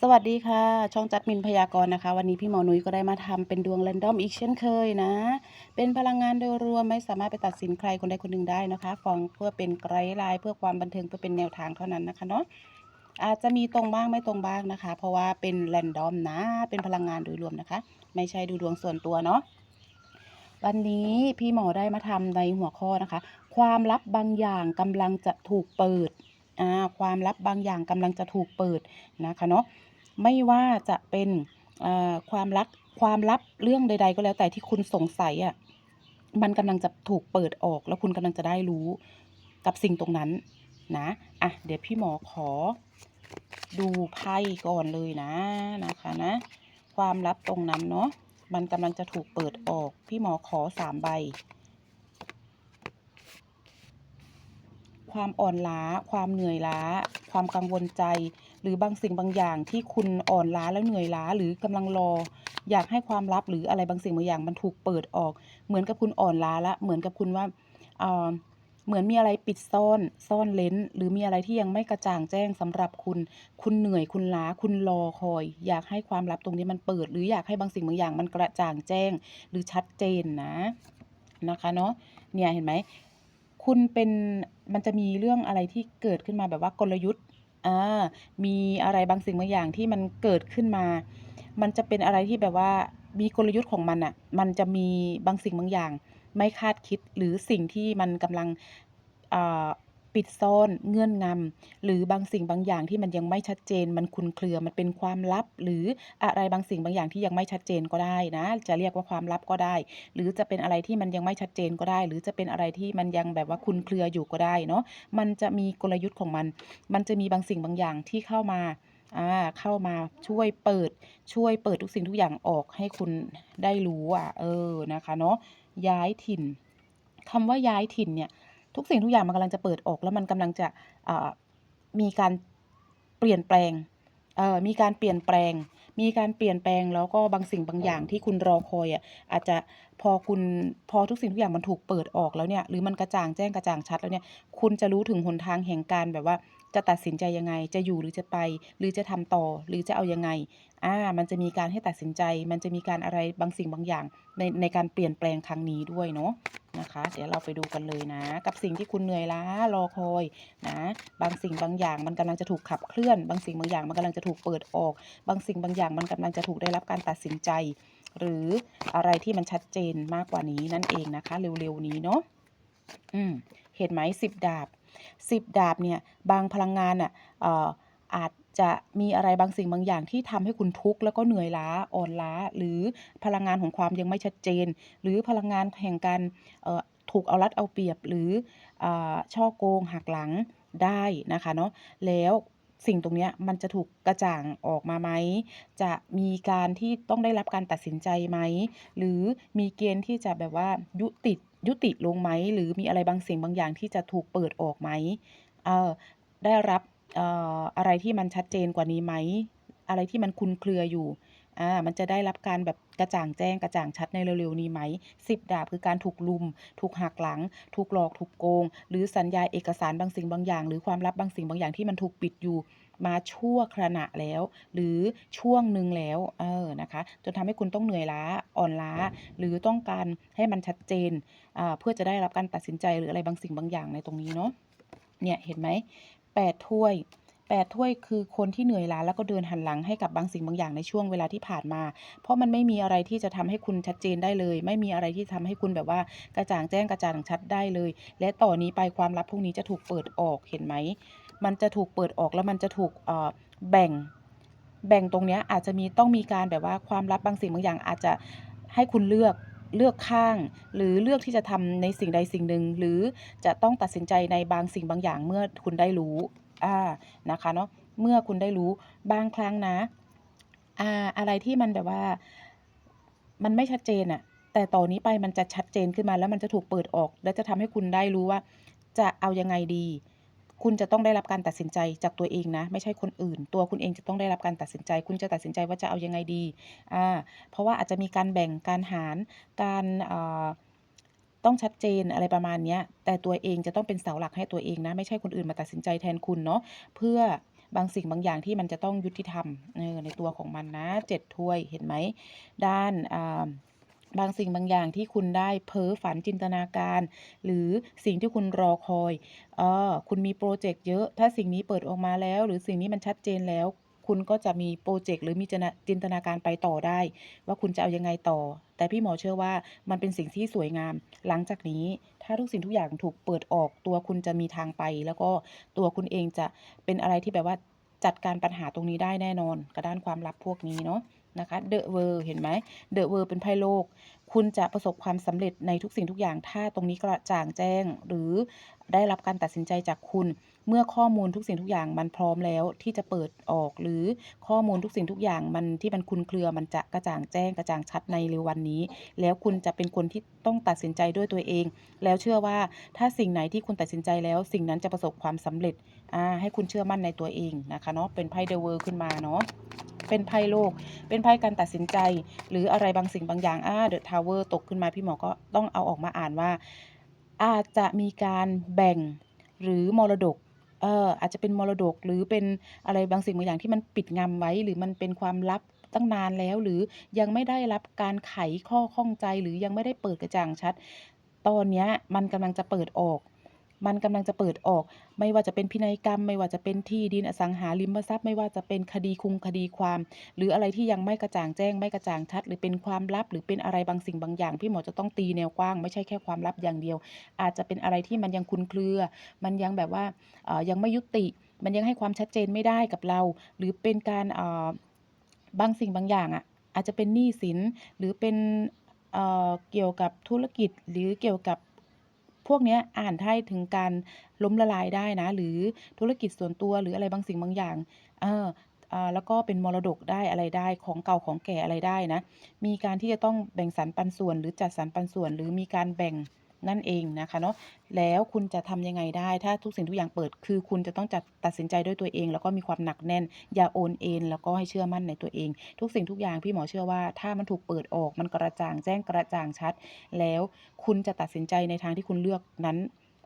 สวัสดีค่ะ ช่องจัดมินพยากรณ์นะคะ วันนี้พี่หมอนุ้ยก็ได้มาทำเป็นดวงแรนดอมอีกเช่นเคยนะ เป็นพลังงานโดยรวมไม่สามารถไปตัดสินใครคนใดคนหนึ่งได้นะคะฟังเพื่อเป็นไกด์ไลน์เพื่อความบันเทิงเพื่อเป็นแนวทางเท่านั้นนะคะเนาะอาจจะมีตรงบ้างไม่ตรงบ้างนะคะ เพราะว่าเป็นแรนดอมนะ เป็นพลังงานโดยรวมนะคะ ไม่ใช่ดูดวงส่วนตัวเนาะวันนี้พี่หมอได้มาทำในหัวข้อนะคะ ความลับบางอย่างกำลังจะถูกเปิด ความลับบางอย่างกำลังจะถูกเปิดนะคะเนาะไม่ว่าจะเป็นอ่อความรักความลับเรื่องใด ๆ ก็แล้วแต่ที่คุณสงสัยอะมันกำลังจะถูกเปิดออก แล้วคุณกำลังจะได้รู้กับสิ่งตรงนั้นนะอะเดี๋ยวพี่หมอขอดูไพ่ก่อนเลยนะนะคะนะ ความลับตรงนั้นเนาะมันกำลังจะถูกเปิดออก พี่หมอขอสามใบ ความอ่อนล้า ความเหนื่อยล้า ความกังวลใจ หรือบางสิ่งบางอย่างที่คุณอ่อนล้าแล้วเหนื่อยล้าหรือกำลังรอ อยากให้ความลับหรืออะไรบางสิ่งบางอย่างมันถูกเปิดออก เหมือนกับคุณอ่อนล้าละเหมือนกับคุณว่าเอ่อเหมือนมีอะไรปิดซ่อนซ่อนเร้นหรือมีอะไรที่ยังไม่กระจ่างแจ้งสำหรับคุณ คุณเหนื่อยคุณล้าคุณรอคอย อยากให้ความลับตรงนี้มันเปิด หรืออยากให้บางสิ่งบางอย่างมันกระจ่างแจ้ง หรือชัดเจนนะนะคะเนาะเนี่ยเห็นไหม คุณเป็นมันจะมีเรื่องอะไรที่เกิดขึ้นมาแบบว่ากลยุทธ์อ่ามีอะไรบางสิ่งบางอย่างที่มันเกิดขึ้นมา มันจะเป็นอะไรที่แบบว่ามีกลยุทธ์ของมันอะมันจะมีบางสิ่งบางอย่าง ไม่คาดคิดหรือสิ่งที่มันกำลังอ่า ปิดซ่อนเงื่อนงำหรือบางสิ่งบางอย่างที่มันยังไม่ชัดเจน มันคลุมเครือมันเป็นความลับ หรืออะไรบางสิ่งบางอย่างที่ยังไม่ชัดเจนก็ได้นะ จะเรียกว่าความลับก็ได้ หรือจะเป็นอะไรที่มันยังไม่ชัดเจนก็ได้ หรือจะเป็นอะไรที่มันยังแบบว่าคลุมเครืออยู่ก็ได้เนาะมันจะมีกลยุทธ์ของมัน มันจะมีบางสิ่งบางอย่างที่เข้ามาอ่าเข้ามาช่วยเปิดช่วยเปิดทุกสิ่งทุกอย่างออกให้คุณได้รู้อะเออนะคะเนาะย้ายถิ่นคำว่าย้ายถิ่นเนี่ย ทุกสิ่งทุกอย่างมันกำลังจะเปิดออก แล้วมันกำลังจะอ่ามีการเปลี่ยนแปลงเอ่อมีการเปลี่ยนแปลง มีการเปลี่ยนแปลงแล้วก็บางสิ่งบางอย่างที่คุณรอคอยอะอาจจะพอคุณพอทุกสิ่งทุกอย่างมันถูกเปิดออกแล้วเนี่ยหรือมันกระจ่างแจ้งกระจ่างชัดแล้วเนี่ยคุณจะรู้ถึงหนทางแห่งการแบบว่าจะตัดสินใจยังไง จะอยู่หรือจะไป หรือจะทำต่อหรือจะเอายังไงอามันจะมีการให้ตัดสินใจ มันจะมีการอะไรบางสิ่งบางอย่างในในการเปลี่ยนแปลงครั้งนี้ด้วยเนาะ นะคะ เดี๋ยวเราไปดูกันเลยนะ กับสิ่งที่คุณเหนื่อยล้ารอคอยนะ บางสิ่งบางอย่างมันกำลังจะถูกขับเคลื่อน บางสิ่งบางอย่างมันกำลังจะถูกเปิดออก บางสิ่งบางอย่างมันกำลังจะถูกได้รับการตัดสินใจ หรืออะไรที่มันชัดเจนมากกว่านี้นั่นเองนะคะ เร็วๆนี้เนาะอืมเห็นไหม10ดาบ10ดาบเนี่ยบางพลังงานน่ะเอาจจะมีอะไรบางสิ่งบางอย่างที่ทำให้คุณทุกข์แล้วก็เหนื่อยล้าอ่อนล้า หรือพลังงานของความยังไม่ชัดเจน หรือพลังงานแห่งการเอ่อถูกเอารัดเอาเปรียบ หรืออ่าฉ้อโกงหักหลังได้นะคะเนาะแล้วสิ่งตรงนี้มันจะถูกกระจ่างออกมาไหม จะมีการที่ต้องได้รับการตัดสินใจไหม หรือมีเกณฑ์ที่จะแบบว่ายุติยุติลงไหม หรือมีอะไรบางสิ่งบางอย่างที่จะถูกเปิดออกไหมเออได้รับ เอ่อ อะไรที่มันชัดเจนกว่านี้ไหม อะไรที่มันคลุมเครืออยู่ อา มันจะได้รับการแบบกระจ่างแจ้ง กระจ่างชัดในเร็ว ๆ นี้ไหม 10 ดาบ คือการถูกรุม ถูกหักหลัง ถูกหลอก ถูกโกง หรือสัญญาเอกสารบางสิ่งบางอย่าง หรือความลับบางสิ่งบางอย่างที่มันถูกปิดอยู่มาชั่วขณะแล้ว หรือช่วงหนึ่งแล้ว เออ นะคะ จนทำให้คุณต้องเหนื่อยล้า อ่อนล้า หรือต้องการให้มันชัดเจน อ่า เพื่อจะได้รับการตัดสินใจ หรืออะไรบางสิ่งบางอย่างในตรงนี้เนาะ เนี่ย เห็นไหม 8 ถ้วย 8 ถ้วยคือคนที่เหนื่อยล้าแล้วก็เดินหันหลังให้กับบางสิ่งบางอย่างในช่วงเวลาที่ผ่านมา เพราะมันไม่มีอะไรที่จะทำให้คุณชัดเจนได้เลย ไม่มีอะไรที่ทำให้คุณแบบว่ากระจ่างแจ้งกระจ่างชัดได้เลย และต่อนนี้ไปความลับพวกนี้จะถูกเปิดออกเห็นไหม มันจะถูกเปิดออกแล้วมันจะถูกแบ่งแบ่งตรงเนี้ยอาจจะมีต้องมีการแบบว่าความลับบางสิ่งบางอย่างอาจจะให้คุณเลือก เลือกข้าง หรือเลือกที่จะทำในสิ่งใดสิ่งหนึ่ง หรือจะต้องตัดสินใจในบางสิ่งบางอย่างเมื่อคุณได้รู้อ่านะคะเนาะเมื่อคุณได้รู้บางครั้งนะอ่าอะไรที่มันแบบว่า มันไม่ชัดเจนน่ะแต่ต่อนนี้ไปมันจะชัดเจนขึ้นมาแล้วมันจะถูกเปิดออก และจะทำให้คุณได้รู้ว่า จะเอายังไงดี คุณจะต้องได้รับการตัดสินใจจากตัวเองนะ ไม่ใช่คนอื่น ตัวคุณเองจะต้องได้รับการตัดสินใจ คุณจะตัดสินใจว่าจะเอายังไงดีอ่าเพราะว่าอาจจะมีการแบ่งการหารการอ่าต้องชัดเจนอะไรประมาณนี้แต่ตัวเองจะต้องเป็นเสาหลักให้ตัวเองนะ ไม่ใช่คนอื่นมาตัดสินใจแทนคุณเนาะเพื่อบางสิ่งบางอย่างที่มันจะต้องยุติธรรมในตัวของมันนะเจ็ดถ้วยเห็นไหมด้านอ่า บางสิ่งบางอย่างที่คุณได้เพ้อฝันจินตนาการ หรือสิ่งที่คุณรอคอยเออคุณมีโปรเจกต์เยอะ ถ้าสิ่งนี้เปิดออกมาแล้ว หรือสิ่งนี้มันชัดเจนแล้ว คุณก็จะมีโปรเจกต์หรือมีจินตนาจินตนาการไปต่อได้ ว่าคุณจะเอายังไงต่อ แต่พี่หมอเชื่อว่ามันเป็นสิ่งที่สวยงาม หลังจากนี้ถ้าทุกสิ่งทุกอย่างถูกเปิดออกตัวคุณจะมีทางไป แล้วก็ตัวคุณเองจะเป็นอะไรที่แบบว่าจัดการปัญหาตรงนี้ได้แน่นอนกับด้านความลับพวกนี้เนาะ นะคะเดอะเวอร์เห็นไหมเดอะเวอร์เป็นไพ่โลก คุณจะประสบความสำเร็จในทุกสิ่งทุกอย่าง ถ้าตรงนี้กระจ่างแจ้ง หรือได้รับการตัดสินใจจากคุณ เมื่อข้อมูลทุกสิ่งทุกอย่างมันพร้อมแล้วที่จะเปิดออก หรือข้อมูลทุกสิ่งทุกอย่างมันที่มันคลุมเครือมันจะกระจ่างแจ้งกระจ่างชัดในเร็ววันนี้ แล้วคุณจะเป็นคนที่ต้องตัดสินใจด้วยตัวเอง แล้วเชื่อว่าถ้าสิ่งไหนที่คุณตัดสินใจแล้ว สิ่งนั้นจะประสบความสำเร็จอ่าให้คุณเชื่อมั่นในตัวเองนะคะเนาะเป็นไพ่เดอะเวอร์ขึ้นมาเนาะ เป็นไพ่โลก เป็นไพ่การตัดสินใจ หรืออะไรบางสิ่งบางอย่างอ่าเดอะทาวเวอร์ตกขึ้นมาพี่หมอก็ต้องเอาออกมาอ่านว่า อาจจะมีการแบ่งหรือมรดกเอออาจจะเป็นมรดกหรือเป็นอะไรบางสิ่งบางอย่างที่มันปิดงำไว้ หรือมันเป็นความลับตั้งนานแล้ว หรือยังไม่ได้รับการไขข้อข้องใจ หรือยังไม่ได้เปิดกระจ่างชัด ตอนนี้มันกำลังจะเปิดออก มันกำลังจะเปิดออก ไม่ว่าจะเป็นพินัยกรรม ไม่ว่าจะเป็นที่ดินอสังหาริมทรัพย์ ไม่ว่าจะเป็นคดีคุงคดีความ หรืออะไรที่ยังไม่กระจ่างแจ้งไม่กระจ่างชัด หรือเป็นความลับ หรือเป็นอะไรบางสิ่งบางอย่าง พี่หมอจะต้องตีแนวกว้าง ไม่ใช่แค่ความลับอย่างเดียว อาจจะเป็นอะไรที่มันยังคลุมเครือ มันยังแบบว่าเออยังไม่ยุติ มันยังให้ความชัดเจนไม่ได้กับเรา หรือเป็นการเออบางสิ่งบางอย่างอะอาจจะเป็นหนี้สินหรือเป็นเออเกี่ยวกับธุรกิจหรือเกี่ยวกับ พวกนี้อ่านได้ถึงการล้มละลายได้นะ หรือธุรกิจส่วนตัวหรืออะไรบางสิ่งบางอย่างเออแล้วก็เป็นมรดกได้อะไรได้ของเก่าของแก่อะไรได้นะ มีการที่จะต้องแบ่งสรรปันส่วน หรือจัดสรรปันส่วน หรือมีการแบ่ง นั่นเองนะคะเนาะแล้วคุณจะทำยังไงได้ถ้าทุกสิ่งทุกอย่างเปิด คือคุณจะต้องจัดตัดสินใจด้วยตัวเอง แล้วก็มีความหนักแน่น อย่าโอนเอ็นแล้วก็ให้เชื่อมั่นในตัวเอง ทุกสิ่งทุกอย่างพี่หมอเชื่อว่า ถ้ามันถูกเปิดออกมันกระจ่างแจ้งกระจ่างชัด แล้วคุณจะตัดสินใจในทางที่คุณเลือกนั้น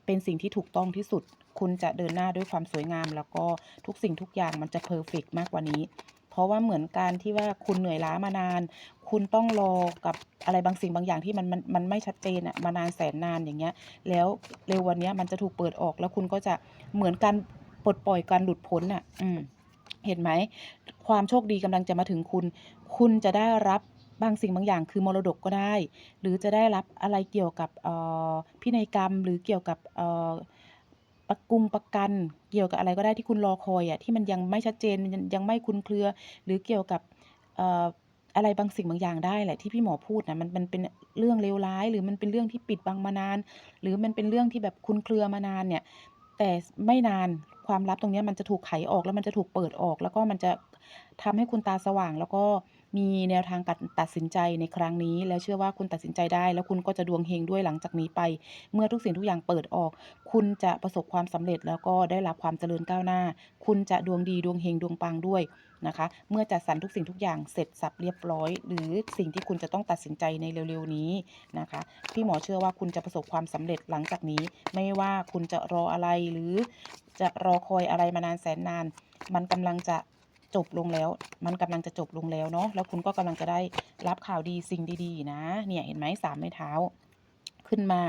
เป็นสิ่งที่ถูกต้องที่สุด คุณจะเดินหน้าด้วยความสวยงาม แล้วก็ทุกสิ่งทุกอย่างมันจะเพอร์เฟกต์มากกว่านี้ เพราะว่าเหมือนการที่ว่าคุณเหนื่อยล้ามานาน คุณต้องรอกับอะไรบางสิ่งบางอย่างที่มันมันมันไม่ชัดเจนอะมานานแสนนานอย่างเงี้ย แล้วเร็ววันนี้มันจะถูกเปิดออกแล้วคุณก็จะเหมือนการปลดปล่อยการหลุดพ้นน่ะอืมเห็นไหม ความโชคดีกำลังจะมาถึงคุณ คุณจะได้รับบางสิ่งบางอย่างคือมรดกก็ได้ หรือจะได้รับอะไรเกี่ยวกับเอ่อพินัยกรรมหรือเกี่ยวกับเอ่อ ประกุงประกัน เกี่ยวกับอะไรก็ได้ที่คุณรอคอยอะที่มันยังไม่ชัดเจนยังไม่คลุมเครือ หรือเกี่ยวกับอะไรบางสิ่งบางอย่างได้แหละที่พี่หมอพูดนะมันมันเป็นเรื่องเลวร้าย หรือมันเป็นเรื่องที่ปิดบังมานาน หรือมันเป็นเรื่องที่แบบคลุมเครือมานานเนี่ย แต่ไม่นานความลับตรงนี้มันจะถูกไขออกแล้วมันจะถูกเปิดออก แล้วก็มันจะทำให้คุณตาสว่างแล้วก็ มีแนวทางการตัดสินใจในครั้งนี้ แล้วเชื่อว่าคุณตัดสินใจได้ แล้วคุณก็จะดวงเฮงด้วยหลังจากนี้ไป เมื่อทุกสิ่งทุกอย่างเปิดออก คุณจะประสบความสำเร็จแล้วก็ได้รับความเจริญก้าวหน้า คุณจะดวงดีดวงเฮงดวงปังด้วยนะคะ เมื่อจัดสรรทุกสิ่งทุกอย่างเสร็จสรรพเรียบร้อย หรือสิ่งที่คุณจะต้องตัดสินใจในเร็วๆนี้นะคะ พี่หมอเชื่อว่าคุณจะประสบความสำเร็จหลังจากนี้ ไม่ว่าคุณจะรออะไรหรือจะรอคอยอะไรมานานแสนนาน มันกำลังจะ จบลงแล้ว มันกำลังจะจบลงแล้วเนาะแล้วคุณก็กำลังจะได้รับข่าวดีสิ่งดีๆ นะ เนี่ยเห็นไหมสามไม้เท้าขึ้นมา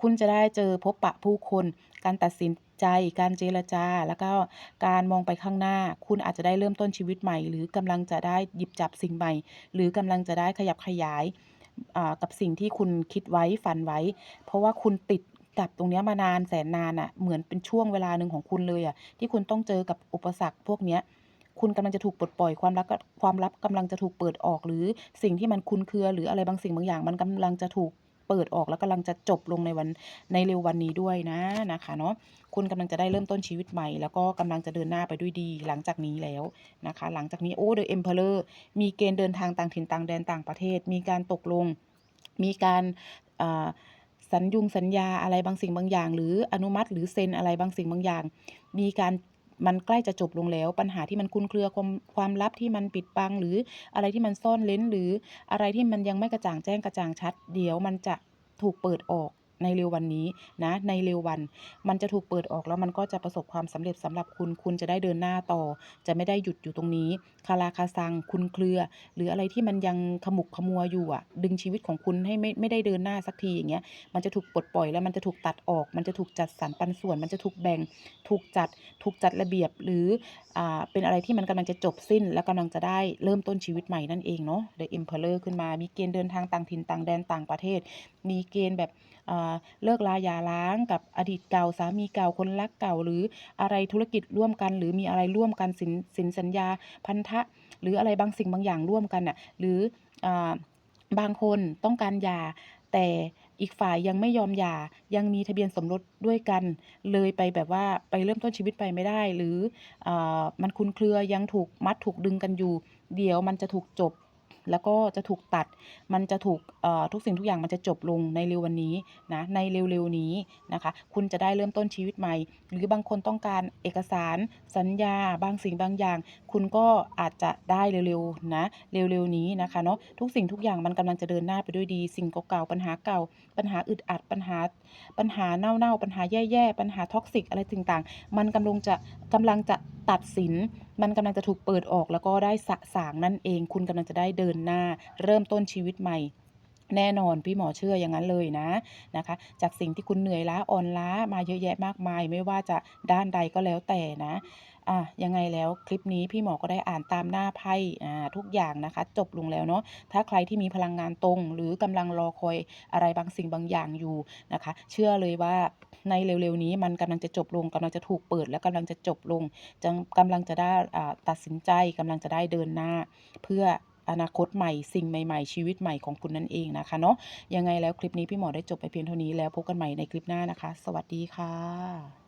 คุณจะได้เจอพบปะผู้คน การตัดสินใจ การเจรจา แล้วก็การมองไปข้างหน้า คุณอาจจะได้เริ่มต้นชีวิตใหม่ หรือกำลังจะได้หยิบจับสิ่งใหม่ หรือกำลังจะได้ขยับขยายกับสิ่งที่คุณคิดไว้ฝันไว้ เพราะว่าคุณติดกับตรงเนี้ยมานานแสนนานอะ่ะ เหมือนเป็นช่วงเวลาหนึ่งของคุณเลยอะ่ะ ที่คุณต้องเจอกับอุปสรรคพวกเนี้ย คุณกำลังจะถูกปลดปล่อยความลับก็ความลับกำลังจะถูกเปิดออก หรือสิ่งที่มันคลุมเครือหรืออะไรบางสิ่งบางอย่าง มันกำลังจะถูกเปิดออกแล้วกำลังจะจบลงในวันในเร็ววันนี้ด้วยนะนะคะเนาะคุณกำลังจะได้เริ่มต้นชีวิตใหม่ แล้วก็กำลังจะเดินหน้าไปด้วยดีหลังจากนี้แล้วนะคะ หลังจากนี้โอ้ The Emperor มีเกณฑ์เดินทางต่างถิ่นต่างแดนต่างประเทศ มีการตกลง มีการอ่าสัญยุงสัญญาอะไรบางสิ่งบางอย่าง หรืออนุมัติหรือเซ็นอะไรบางสิ่งบางอย่าง มีการ มันใกล้จะจบลงแล้ว ปัญหาที่มันคุ้นเครือความความลับที่มันปิดบัง หรืออะไรที่มันซ่อนเล้น หรืออะไรที่มันยังไม่กระจ่างแจ้งกระจ่างชัด เดี๋ยวมันจะถูกเปิดออก ในเร็ววันนี้นะในเร็ววัน มันจะถูกเปิดออกแล้วมันก็จะประสบความสำเร็จสำหรับคุณคุณจะได้เดินหน้าต่อ จะไม่ได้หยุดอยู่ตรงนี้คาราคาซังคลุมเครือ หรืออะไรที่มันยังขมุกขมัวอยู่อะดึงชีวิตของคุณให้ไม่ไม่ได้เดินหน้าสักทีอย่างเงี้ยมันจะถูกปลดปล่อยแล้วมันจะถูกตัดออก มันจะถูกจัดสรรปันส่วน มันจะถูกแบ่งถูกจัดถูกจัดระเบียบหรืออ่าเป็นอะไรที่มันกำลังจะจบสิ้น และกำลังจะได้เริ่มต้นชีวิตใหม่นั่นเองเนาะ The Emperor ขึ้นมามีเกณฑ์เดินทางต่างถิ่นต่างแดนต่างประเทศ มีเกณฑ์แบบเลิกราหย่าร้างกับอดีตเก่าสามีเก่าคนรักเก่า หรืออะไรธุรกิจร่วมกัน หรือมีอะไรร่วมกันสินสินสัญญาพันธะ หรืออะไรบางสิ่งบางอย่างร่วมกันน่ะหรืออบางคนต้องการหย่าแต่อีกฝ่ายยังไม่ยอมหย่ายังมีทะเบียนสมรสด้วยกัน เลยไปแบบว่าไปเริ่มต้นชีวิตใหม่ไม่ได้ หรืออมันคลุมเครือยังถูกมัดถูกดึงกันอยู่ เดี๋ยวมันจะถูกจบ แล้วก็จะถูกตัด มันจะถูกทุกสิ่งทุกอย่างมันจะจบลงในเร็ววันนี้นะในเร็วๆนี้นะคะ คุณจะได้เริ่มต้นชีวิตใหม่ หรือบางคนต้องการเอกสาร สัญญา บางสิ่งบางอย่าง คุณก็อาจจะได้เร็วๆนะเร็วๆนี้นะคะเนาะทุกสิ่งทุกอย่างมันกำลังจะเดินหน้าไปด้วยดี สิ่งเก่าๆปัญหาเก่า ปัญหาอึดอัดปัญหาปัญหาเน่าๆปัญหาแย่ๆปัญหา toxic อะไรต่างๆ มันกำลังจะกำลังจะตัดสิน มันกำลังจะถูกเปิดออกแล้วก็ได้สะสางนั่นเอง คุณกำลังจะได้เดินหน้า เริ่มต้นชีวิตใหม่แน่นอนพี่หมอเชื่ออย่างงั้นเลยนะนะคะ จากสิ่งที่คุณเหนื่อยล้าอ่อนล้ามาเยอะแยะมากมาย ไม่ว่าจะด้านใดก็แล้วแต่นะอ่ายังไงแล้วคลิปนี้พี่หมอก็ได้อ่านตามหน้าไพ่อ่าทุกอย่างนะคะ จบลงแล้วเนาะถ้าใครที่มีพลังงานตรง หรือกำลังรอคอยอะไรบางสิ่งบางอย่างอยู่นะคะ เชื่อเลยว่า ในเร็วๆนี้มันกำลังจะจบลงกำลังจะถูกเปิดและกำลังจะจบลงจังกำลังจะได้อ่าตัดสินใจกำลังจะได้เดินหน้า เพื่ออนาคตใหม่สิ่งใหม่ ๆ ชีวิตใหม่ของคุณนั่นเองนะคะเนาะยังไงแล้วคลิปนี้พี่หมอได้จบไปเพียงเท่านี้แล้วพบกันใหม่ในคลิปหน้านะคะ สวัสดีค่ะ